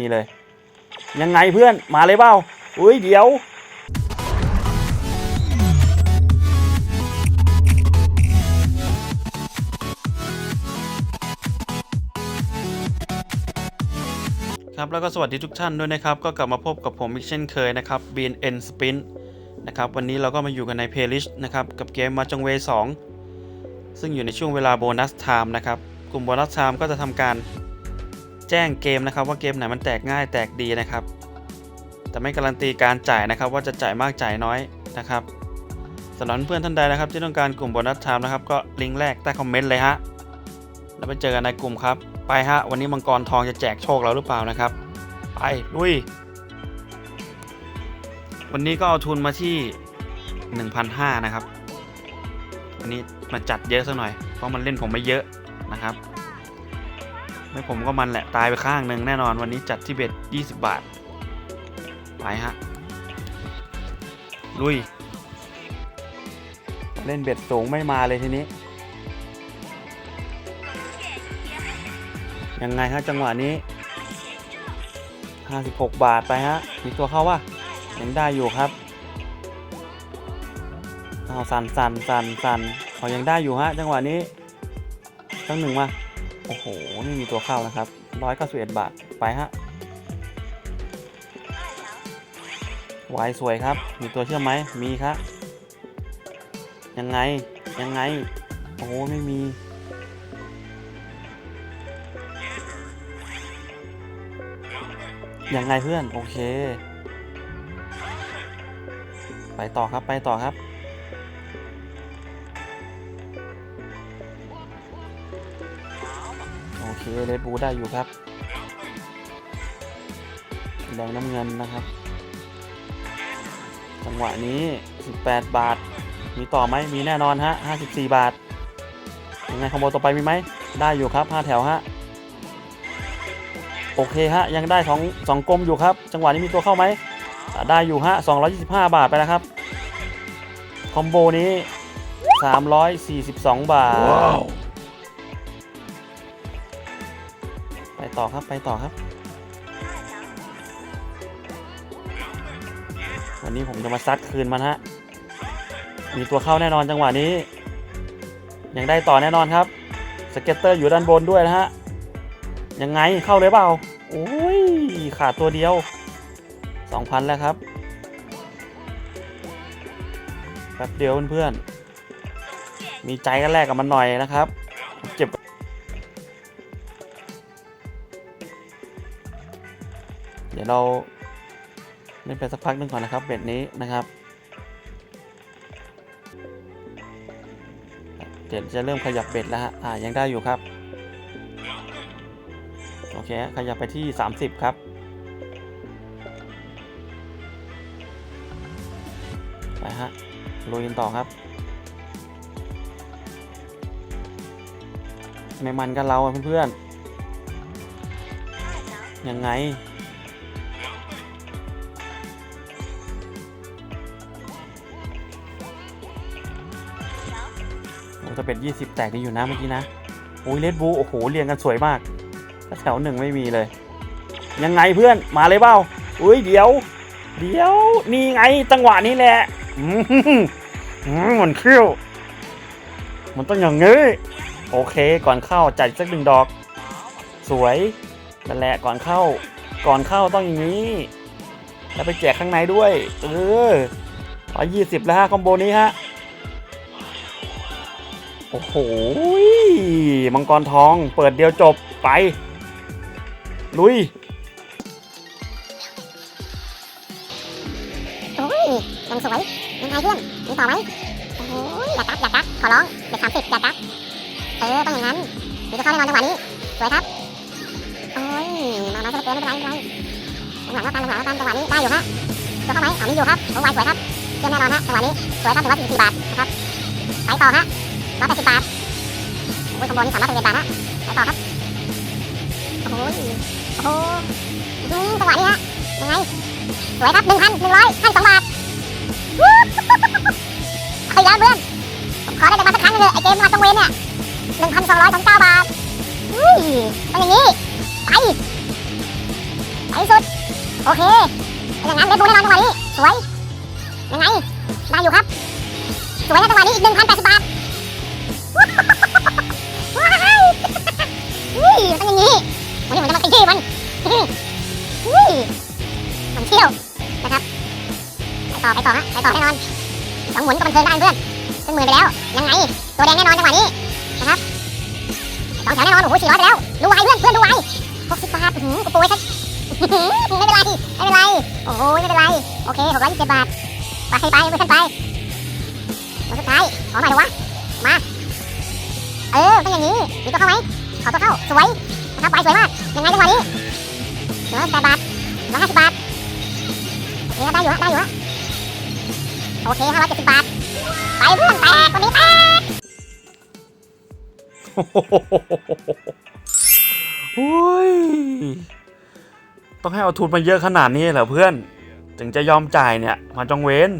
มีเลย ยังไงเพื่อนมาเลยเปล่าอุ้ยเดี๋ยว ครับแล้วก็สวัสดีทุกท่านด้วยนะครับ ก็กลับมาพบกับผมอีกเช่นเคยนะครับ BNN Spin นะครับวันนี้เราก็มาอยู่กันใน playlist นะครับ กับเกมมาจงเว2ซึ่งอยู่ในช่วงเวลาโบนัสไทม์นะครับ กลุ่มโบนัสไทม์ก็จะทำการ แจ้งเกมนะครับว่าเกมไหนมันแตกง่ายแตกดีนะครับ แต่ไม่การันตีการจ่ายนะครับ ว่าจะจ่ายมากจ่ายน้อยนะครับสำหรับเพื่อนท่านใดนะครับ ที่ต้องการกลุ่มโบนัสไทม์นะครับก็ลิงก์แรกใต้คอมเมนต์เลยฮะแล้วไปเจอกันในกลุ่มครับ ไปฮะวันนี้มังกรทองจะแจกโชคเราหรือเปล่านะครับ ไปลุย วันนี้ก็เอาทุนมาที่ 1,500นะครับวันนี้มาจัดเยอะสักหน่อยเพราะมันเล่นผมไม่เยอะนะครับ ไม่ผมก็มันแหละตายไปข้างหนึ่งแน่นอนวันนี้จัดที่เบ็ด20 บาท ไปฮะ ลุย เล่นเบ็ดสูงไม่มาเลยทีนี้ ยังไงฮะจังหวะนี้ 56 บาทไปฮะ มีตัวเข้าว่ายังได้อยู่ครับเอาสันสันสันสันเขายังได้อยู่ฮะ จังหวะนี้ตั้งหนึ่งมา อ้โหไม่มีตัวเข้านะครับ191บาท ไปฮะวายสวยครับ มีตัวเชื่อมไหม มีครับ ยังไง ยังไง โอ้โหไม่มี ยังไงเพื่อน โอเค ไปต่อครับ ไปต่อครับ เคเลดบูได้อยู่ครับ แดงน้ำเงินนะครับ จังหวะนี้ 18 บาท มีต่อไหมมีแน่นอนฮะ 54 บาท ยังไงคอมโบต่อไปมีไหม ได้อยู่ครับ 5 แถวฮะ โอเคฮะ ยังได้สองสองกลมอยู่ครับ จังหวะนี้มีตัวเข้าไหม ได้อยู่ฮะ 225 บาทไปแล้วครับ คอมโบนี้ 342 บาท ไปต่อครับไปต่อครับ วันนี้ผมจะมาซัดคืนมันฮะ มีตัวเข้าแน่นอนจังหวะนี้ ยังได้ต่อแน่นอนครับ สเก็ตเตอร์อยู่ด้านบนด้วยนะฮะ ยังไงเข้าเลยเปล่าโอ้ยขาดตัวเดียว 2,000 แล้วครับแป๊บเดียวเพื่อนๆมีใจกันแรกกับมันหน่อยนะครับ เจ็บ เดี๋ยวเราเล่นไปสักพักหนึงก่อนนะครับเบ็ดนี้นะครับเดี๋ยวจะเริ่มขยับเบ็ดแล้วฮะอ่ายังได้อยู่ครับโอเคขยับไปที่ 30 ครับไปฮะลุยกันต่อครับไม่มันกันเราเพื่อนๆยังไง จะเป็น 20 แตกดีอยู่นะเมื่อกี้นะโอ้ยเลดบูโอ้โหเรียงกันสวยมากถ้าแถวหนึ่งไม่มีเลย ยังไงเพื่อนมาเลยเปล่าอุ้ยเดี๋ยว เดี๋ยวนี่ไงจังหวะนี้แหละอืมมันเขี้ยวมันต้องอย่างงี้โอเคก่อนเข้าจัดสักหนึ่งดอก สวยนั่นแหละก่อนเข้า ก่อนเข้าต้องอย่างนี้ แล้วไปแจกข้างในด้วย เออร้อยยี่สิบแล้วฮะคอมโบนี้ฮะ โอ้โห มังกรทอง เปิดเดียวจบไป ลุย โอ้ยยังสวยยังไงเพื่อนมีต่อไหมโอ้ยอย่ากักอย่ากักขอร้องเด็กสามสิบอย่ากักเออต้องอย่างนั้นมีจะเข้าแน่นอนจังหวะนี้ สวยครับ โอ้ยมามาสเกินไม่เป็นไรไม่เป็นไรจังหวะก็ตามจังหวะก็ตามจังหวะนี้ได้อยู่ฮะจะเข้าไหมอันนี้อยู่ครับโอ้ยสวยครับเยี่ยมแน่นอนฮะจังหวะนี้ สวยครับถึงร้อยสี่สิบบาทนะครับไปต่อฮะ ร้อยแปดสิบบาทโอ้ยคอมโบนี้สามร้อยสิบเอ็ดบาทฮะไปต่อครับ โอ้ยโอ้โหจังหวะนี้ฮะ ยังไง สวยครับหนึ่งพันหนึ่งร้อยห้าสิบสองบาทเอาอีกแล้วเพื่อนผมขอได้แต่มาสักครั้งหนึงเลยไอเกมมาจงเวนเนี่ยหนึ่งพันสองร้อยสองเก้าบาทอุ้ยต้องอย่างนี้ ไป ไปสุด โอเคเป็นอย่างนั้นเลดบูแน่นอนจังหวะนี้ สวย ยังไงได้อยู่ครับ สวยแล้วจังหวะนี้อีกหนึ่งพันแปดสิบบาท สองหมุนก็บันเทิงได้เพื่อนขึ้นมือไปแล้ว ยังไง ตัวแดงแน่นอนจังหวะนี้นะครับสองแถวแน่นอน โอ้โหสี่ร้อยไปแล้ว ดูไวเพื่อนเพื่อนดูไวหกสิบบาทหือกูโปรยสักไม่เป็นไรไม่เป็นไร โอ้โหไม่เป็นไร โอเคหกร้อยยี่สิบบาท ไปไปเพื่อนไปตัวสุดท้ายขอหน่อยวะ มา เออเป็นอย่างนี้ มีตัวเข้าไหมขอตัวเข้า สวย นะครับไวสวยมาก ยังไงจังหวะนี้เหลือแปดบาทร้อยห้าสิบบาท โอเคได้อยู่ฮะได้อยู่ฮะโอเคห้าร้อยเจ็ดสิบบาท ไปเพื่อนแตกวันนี้แตกโอ้ยต้องให้เอาทุนมาเยอะขนาดนี้เหรอเพื่อน ถึงจะยอมจ่ายเนี่ยมาจองเวน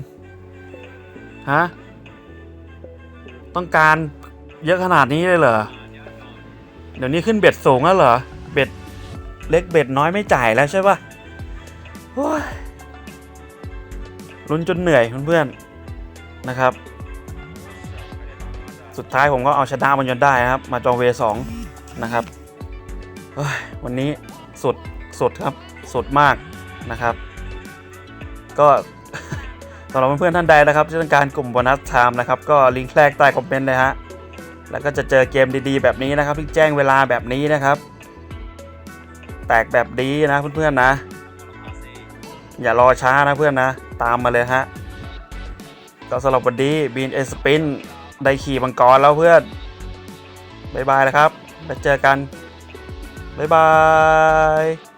ฮะต้องการเยอะขนาดนี้เลยเหรอ เดี๋ยวนี้ขึ้นเบ็ดสูงแล้วเหรอ เบ็ดเล็กเบ็ดน้อยไม่จ่ายแล้วใช่ปะโอ้ยลุ้นจนเหนื่อยเพื่อนๆ นะครับ สุดท้ายผมก็เอาชนะมันจนได้นะครับ มาจองเวสองนะครับวันนี้สุดสุดครับสุดมากนะครับ ก็สำหรับเพื่อนๆท่านใดนะครับที่ต้องการกลุ่มโบนัสไทม์นะครับ ก็ลิงก์แรกใต้คอมเมนต์เลยฮะแล้วก็จะเจอเกมดีๆ แบบนี้นะครับที่แจ้งเวลาแบบนี้นะครับ แตกแบบดีนะเพื่อนๆนะ อย่ารอช้านะเพื่อนนะ ตามมาเลยฮะ ก็สำหรับวันนี้บีนเอสปินได้ขี่บังกรแล้วเพื่อนบ๊ายบายนะครับ แล้วเจอกันบ๊ายบาย